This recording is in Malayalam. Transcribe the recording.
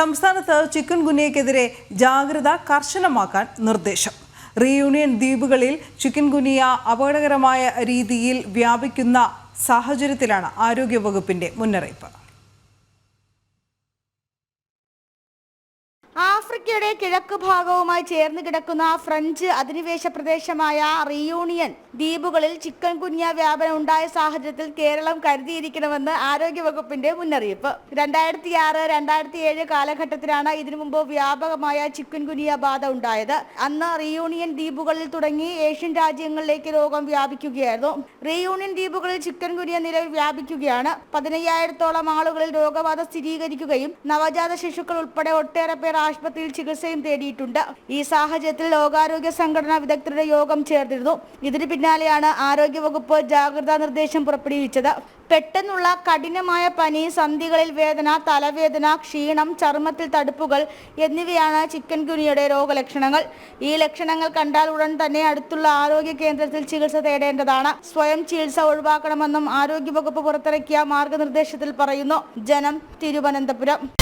സംസ്ഥാനത്ത് ചിക്കൻ ഗുനിയക്കെതിരെ ജാഗ്രത കർശനമാക്കാൻ നിർദ്ദേശം. റീയൂണിയൻ ദ്വീപുകളിൽ ചിക്കൻ ഗുനിയ അപകടകരമായ രീതിയിൽ വ്യാപിക്കുന്ന സാഹചര്യത്തിലാണ് ആരോഗ്യവകുപ്പിന്റെ മുന്നറിയിപ്പ്. ആഫ്രിക്കയുടെ കിഴക്ക് ഭാഗവുമായി ചേർന്ന് കിടക്കുന്ന ഫ്രഞ്ച് അധിനിവേശ പ്രദേശമായ റിയൂണിയൻ ദ്വീപുകളിൽ ചിക്കൻ കുഞ്ഞ വ്യാപനം ഉണ്ടായ സാഹചര്യത്തിൽ കേരളം കരുതിയിരിക്കണമെന്ന് ആരോഗ്യവകുപ്പിന്റെ മുന്നറിയിപ്പ്. രണ്ടായിരത്തി ആറ് രണ്ടായിരത്തി ഏഴ് കാലഘട്ടത്തിലാണ് ഇതിനു മുമ്പ് വ്യാപകമായ ചിക്കൻ കുനിയ ബാധ ഉണ്ടായത്. അന്ന് റിയൂണിയൻ ദ്വീപുകളിൽ തുടങ്ങി ഏഷ്യൻ രാജ്യങ്ങളിലേക്ക് രോഗം വ്യാപിക്കുകയായിരുന്നു. റിയൂണിയൻ ദ്വീപുകളിൽ ചിക്കൻ കുനിയ നിലവിൽ വ്യാപിക്കുകയാണ്. പതിനയ്യായിരത്തോളം ആളുകളിൽ രോഗബാധ സ്ഥിരീകരിക്കുകയും നവജാത ശിശുക്കൾ ഉൾപ്പെടെ ഒട്ടേറെ പേർ ആശുപത്രിയിൽ ചികിത്സയും തേടിയിട്ടുണ്ട്. ഈ സാഹചര്യത്തിൽ ലോകാരോഗ്യ സംഘടനാ വിദഗ്ധരുടെ യോഗം ചേർന്നിരുന്നു. ഇതിന് പിന്നാലെയാണ് ആരോഗ്യവകുപ്പ് ജാഗ്രതാ നിർദ്ദേശം പുറപ്പെടുവിച്ചത്. പെട്ടെന്നുള്ള കഠിനമായ പനി സന്ധികളിൽ വേദന തലവേദന ക്ഷീണം ചർമ്മത്തിൽ തടുപ്പുകൾ എന്നിവയാണ് ചിക്കൻ ഗുനിയുടെ രോഗലക്ഷണങ്ങൾ. ഈ ലക്ഷണങ്ങൾ കണ്ടാൽ ഉടൻ തന്നെ അടുത്തുള്ള ആരോഗ്യ കേന്ദ്രത്തിൽ ചികിത്സ തേടേണ്ടതാണ്. സ്വയം ചികിത്സ ഒഴിവാക്കണമെന്നും ആരോഗ്യവകുപ്പ് പുറത്തിറക്കിയ മാർഗനിർദ്ദേശത്തിൽ പറയുന്നു. ജനം തിരുവനന്തപുരം.